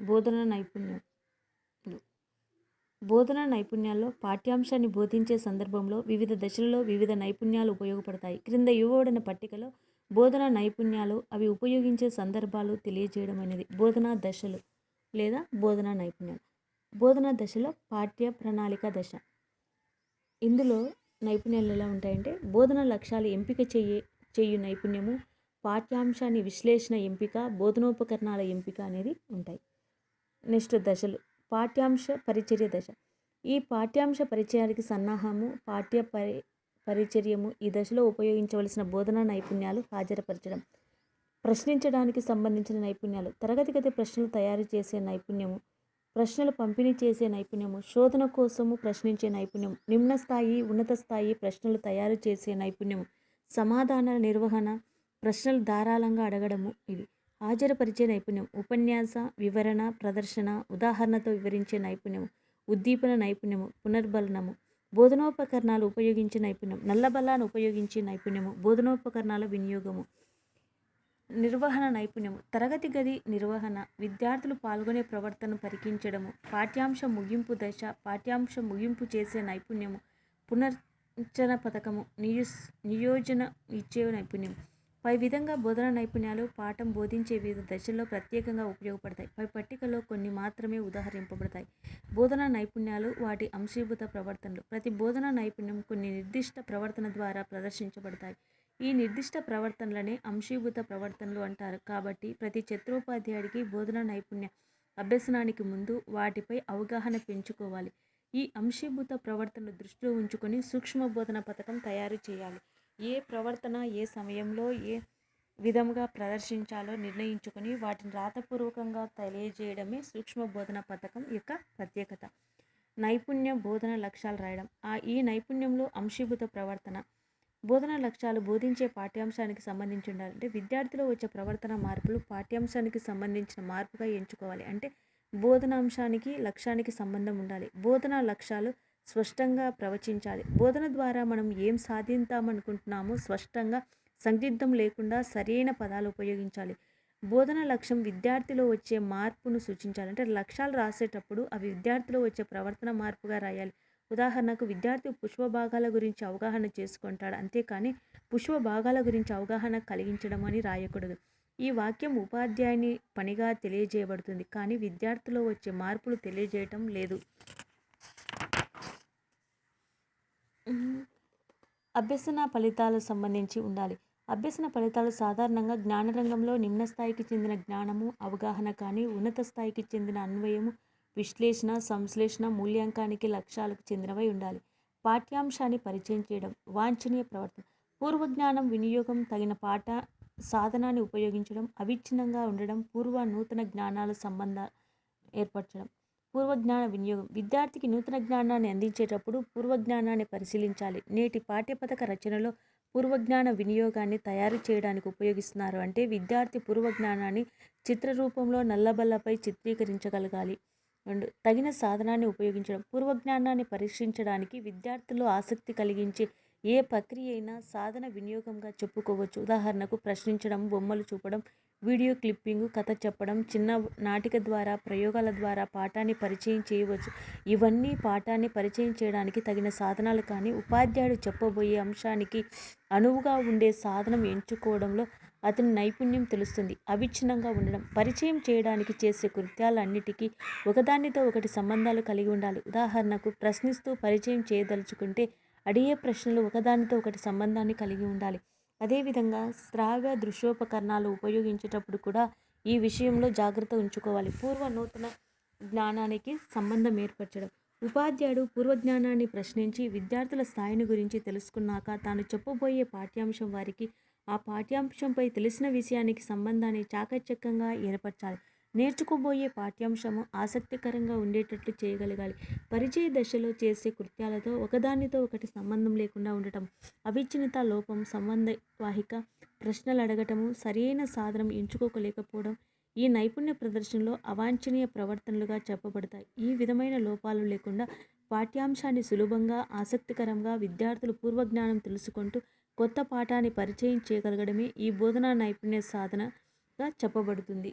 బోధన నైపుణ్యం. బోధనా నైపుణ్యాల్లో పాఠ్యాంశాన్ని బోధించే సందర్భంలో వివిధ దశలలో వివిధ నైపుణ్యాలు ఉపయోగపడతాయి. క్రింద ఇవ్వబడిన పట్టికలో బోధనా నైపుణ్యాలు అవి ఉపయోగించే సందర్భాలు తెలియజేయడం అనేది బోధనా దశలు లేదా బోధనా నైపుణ్యాలు. బోధనా దశలో పాఠ్య ప్రణాళిక దశ. ఇందులో నైపుణ్యాలు ఎలా ఉంటాయంటే బోధన లక్ష్యాలు ఎంపిక చేయే చేయు నైపుణ్యము పాఠ్యాంశాన్ని విశ్లేషణ ఎంపిక బోధనోపకరణాల ఎంపిక అనేది ఉంటాయి. నెక్స్ట్ దశలు. పాఠ్యాంశ పరిచర్య దశ. ఈ పాఠ్యాంశ పరిచయానికి సన్నాహము పాఠ్య పరి పరిచర్యము ఈ దశలో ఉపయోగించవలసిన బోధనా నైపుణ్యాలు హాజరుపరచడం. ప్రశ్నించడానికి సంబంధించిన నైపుణ్యాలు తరగతి గది ప్రశ్నలు తయారు చేసే నైపుణ్యము ప్రశ్నలు పంపిణీ చేసే నైపుణ్యము శోధన కోసము ప్రశ్నించే నైపుణ్యం నిమ్న స్థాయి ఉన్నత స్థాయి ప్రశ్నలు తయారు చేసే నైపుణ్యము సమాధానాల నిర్వహణ ప్రశ్నలు ధారాళంగా అడగడము ఇవి. హాజరుపరిచే నైపుణ్యం ఉపన్యాస వివరణ ప్రదర్శన ఉదాహరణతో వివరించే నైపుణ్యం ఉద్దీపన నైపుణ్యము పునర్బలనము బోధనోపకరణాలు ఉపయోగించే నైపుణ్యం నల్లబలాన్ని ఉపయోగించే నైపుణ్యము బోధనోపకరణాల వినియోగము నిర్వహణ నైపుణ్యము తరగతి గది నిర్వహణ విద్యార్థులు పాల్గొనే ప్రవర్తనను పరికించడము పాఠ్యాంశ ముగింపు దశ పాఠ్యాంశ ముగింపు చేసే నైపుణ్యము పునర్చన పథకము నియోస్ నియోజన ఇచ్చే నైపుణ్యం పై విధంగా బోధన నైపుణ్యాలు పాఠం బోధించే వివిధ దశల్లో ప్రత్యేకంగా ఉపయోగపడతాయి. పై పట్టికలో కొన్ని మాత్రమే ఉదాహరింపబడతాయి. బోధన నైపుణ్యాలు వాటి అంశీభూత ప్రవర్తనలు. ప్రతి బోధన నైపుణ్యం కొన్ని నిర్దిష్ట ప్రవర్తన ద్వారా ప్రదర్శించబడతాయి. ఈ నిర్దిష్ట ప్రవర్తనలనే అంశీభూత ప్రవర్తనలు అంటారు. కాబట్టి ప్రతి చిత్రోపాధ్యాయుడికి బోధన నైపుణ్య అభ్యసనానికి ముందు వాటిపై అవగాహన పెంచుకోవాలి. ఈ అంశీభూత ప్రవర్తనను దృష్టిలో ఉంచుకొని సూక్ష్మ బోధన పథకం తయారు చేయాలి. ఏ ప్రవర్తన ఏ సమయంలో ఏ విధంగా ప్రదర్శించాలో నిర్ణయించుకొని వాటిని రాతపూర్వకంగా తెలియజేయడమే సూక్ష్మ బోధన పథకం యొక్క ప్రత్యేకత. నైపుణ్య బోధన లక్ష్యాలు రాయడం. ఆ ఈ నైపుణ్యంలో అంశీభూత ప్రవర్తన. బోధన లక్ష్యాలు బోధించే పాఠ్యాంశానికి సంబంధించి ఉండాలి అంటే విద్యార్థిలో వచ్చే ప్రవర్తన మార్పులు పాఠ్యాంశానికి సంబంధించిన మార్పుగా ఎంచుకోవాలి. అంటే బోధనాంశానికి లక్ష్యానికి సంబంధం ఉండాలి. బోధన లక్ష్యాలు స్పష్టంగా ప్రవచించాలి. బోధన ద్వారా మనం ఏం సాధిద్దామనుకుంటున్నామో స్పష్టంగా సందిగ్ధం లేకుండా సరైన పదాలు ఉపయోగించాలి. బోధన లక్ష్యం విద్యార్థిలో వచ్చే మార్పును సూచించాలి. అంటే లక్ష్యాలు రాసేటప్పుడు అవి విద్యార్థిలో వచ్చే ప్రవర్తన మార్పుగా రాయాలి. ఉదాహరణకు విద్యార్థి పుష్ప భాగాల గురించి అవగాహన చేసుకుంటాడు. అంతేకాని పుష్ప భాగాల గురించి అవగాహన కలిగించడం అని రాయకూడదు. ఈ వాక్యం ఉపాధ్యాయుని పనిగా తెలియజేయబడుతుంది. కానీ విద్యార్థిలో వచ్చే మార్పులు తెలియజేయటం లేదు. అభ్యసన ఫలితాలకు సంబంధించి ఉండాలి. అభ్యసన ఫలితాలు సాధారణంగా జ్ఞానరంగంలో నిమ్న స్థాయికి చెందిన జ్ఞానము అవగాహన కానీ ఉన్నత స్థాయికి చెందిన అన్వయము విశ్లేషణ సంశ్లేషణ మూల్యాంకానికి లక్ష్యాలకు చెందినవై ఉండాలి. పాఠ్యాంశాన్ని పరిచయం చేయడం వాంఛనీయ ప్రవర్తన. పూర్వజ్ఞానం వినియోగం తగిన పాఠ సాధనాన్ని ఉపయోగించడం అవిచ్ఛిన్నంగా ఉండడం పూర్వ నూతన జ్ఞానాల సంబంధ ఏర్పరచడం. పూర్వజ్ఞాన వినియోగం. విద్యార్థికి నూతన జ్ఞానాన్ని అందించేటప్పుడు పూర్వజ్ఞానాన్ని పరిశీలించాలి. నేటి పాఠ్యపథక రచనలో పూర్వజ్ఞాన వినియోగాన్ని తయారు చేయడానికి ఉపయోగిస్తున్నారు అంటే విద్యార్థి పూర్వజ్ఞానాన్ని చిత్రరూపంలో నల్లబల్లపై చిత్రీకరించగలగాలి. రెండు తగిన సాధనాన్ని ఉపయోగించడం. పూర్వజ్ఞానాన్ని పరీక్షించడానికి విద్యార్థుల్లో ఆసక్తి కలిగించే ఏ ప్రక్రియ అయినా సాధన వినియోగంగా చెప్పుకోవచ్చు. ఉదాహరణకు ప్రశ్నించడం బొమ్మలు చూపడం వీడియో క్లిప్పింగ్ కథ చెప్పడం చిన్న నాటిక ద్వారా ప్రయోగాల ద్వారా పాఠాన్ని పరిచయం చేయవచ్చు. ఇవన్నీ పాఠాన్ని పరిచయం చేయడానికి తగిన సాధనాలు కానీ ఉపాధ్యాయుడు చెప్పబోయే అంశానికి అనువుగా ఉండే సాధనం ఎంచుకోవడంలో అతని నైపుణ్యం తెలుస్తుంది. అవిచ్ఛిన్నంగా ఉండడం పరిచయం చేయడానికి చేసే కృత్యాలన్నిటికీ ఒకదానితో ఒకటి సంబంధాలు కలిగి ఉండాలి. ఉదాహరణకు ప్రశ్నిస్తూ పరిచయం చేయదలుచుకుంటే అడిగే ప్రశ్నలు ఒకదానితో ఒకటి సంబంధాన్ని కలిగి ఉండాలి. అదేవిధంగా శ్రావ్య దృశ్యోపకరణాలు ఉపయోగించేటప్పుడు కూడా ఈ విషయంలో జాగ్రత్త ఉంచుకోవాలి. పూర్వ నూతన జ్ఞానానికి సంబంధం ఏర్పరచడం. ఉపాధ్యాయుడు పూర్వజ్ఞానాన్ని ప్రశ్నించి విద్యార్థుల స్థాయిని గురించి తెలుసుకున్నాక తాను చెప్పబోయే పాఠ్యాంశం వారికి ఆ పాఠ్యాంశంపై తెలిసిన విషయానికి సంబంధాన్ని చాకచక్యంగా ఏర్పరచాలి. నేర్చుకోబోయే పాఠ్యాంశము ఆసక్తికరంగా ఉండేటట్లు చేయగలగాలి. పరిచయ దశలో చేసే కృత్యాలతో ఒకదానితో ఒకటి సంబంధం లేకుండా ఉండటం అవిచ్ఛిన్నత లోపం సంబంధ వాహిక ప్రశ్నలు అడగటము సరైన సాధనం ఎంచుకోలేకపోవడం ఈ నైపుణ్య ప్రదర్శనలో అవాంఛనీయ ప్రవర్తనలుగా చెప్పబడతాయి. ఈ విధమైన లోపాలు లేకుండా పాఠ్యాంశాన్ని సులభంగా ఆసక్తికరంగా విద్యార్థులు పూర్వజ్ఞానం తెలుసుకుంటూ కొత్త పాఠాన్ని పరిచయం చేయగలగడమే ఈ బోధనా నైపుణ్య సాధనగా చెప్పబడుతుంది.